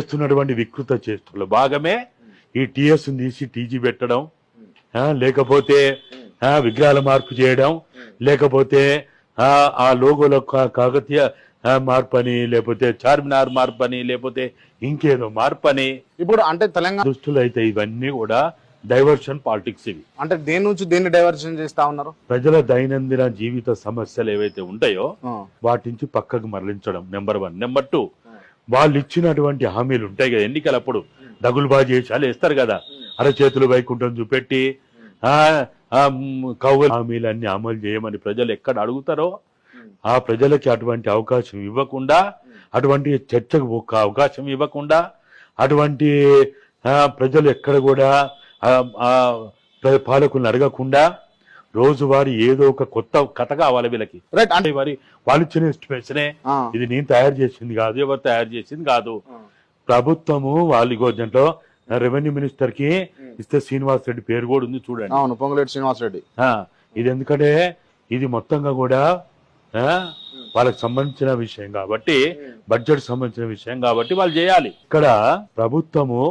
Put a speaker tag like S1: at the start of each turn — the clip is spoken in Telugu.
S1: చేస్తున్నటువంటి వికృత చేష్టలో. భాగమే ఈ టిఎస్ తీసి టీజీ పెట్టడం లేకపోతే విగ్రహాల మార్పు చేయడం లేకపోతే ఆ, లోగోలో కాకతీయ మార్పు అని లేకపోతే చార్మినార్ మార్పు అని లేకపోతే ఇంకేదో మార్పు అని
S2: ఇప్పుడు అంటే తెలంగాణ
S1: దుస్తులు అయితే ఇవన్నీ కూడా డైవర్షన్ పాలిటిక్స్ ఇవి.
S2: అంటే దేని నుంచి దేన్ని డైవర్షన్ చేస్తా ఉన్నారు?
S1: ప్రజల దైనందిన జీవిత సమస్యలు ఏవైతే ఉంటాయో వాటి నుంచి పక్కకు మరలించడం. Number one. నెంబర్ టూ వాళ్ళు ఇచ్చినటువంటి హామీలు ఉంటాయి కదా. ఎన్నికలప్పుడు దగులుబాజీ చేసి వేస్తారు కదా. అరచేతులు వైకుంఠం చూపెట్టి కౌలు హామీలన్నీ అమలు చేయమని ప్రజలు ఎక్కడ అడుగుతారో ఆ ప్రజలకి అటువంటి అవకాశం ఇవ్వకుండా అటువంటి చర్చకు ఒక అవకాశం ఇవ్వకుండా అటువంటి ప్రజలు ఎక్కడ కూడా పాలకులను అడగకుండా రోజువారీ ఏదో ఒక కొత్త కథ కావాలి వీళ్ళకి.
S2: రైట్ అంటే
S1: మరి వాళ్ళు ఇచ్చిన ఎస్టిమేషనే ఇది నేను తయారు చేసింది కాదు ఎవరు తయారు చేసింది కాదు. ప్రభుత్వము వాళ్ళు దాంట్లో రెవెన్యూ మినిస్టర్కి ఇస్తే శ్రీనివాస్ రెడ్డి పేరు కూడా ఉంది చూడండి.
S2: అవును పొంగులేటి శ్రీనివాస్ రెడ్డి.
S1: ఇది ఎందుకంటే ఇది మొత్తంగా కూడా వాళ్ళకి సంబంధించిన విషయం కాబట్టి బడ్జెట్ సంబంధించిన విషయం కాబట్టి వాళ్ళు చేయాలి. ఇక్కడ ప్రభుత్వము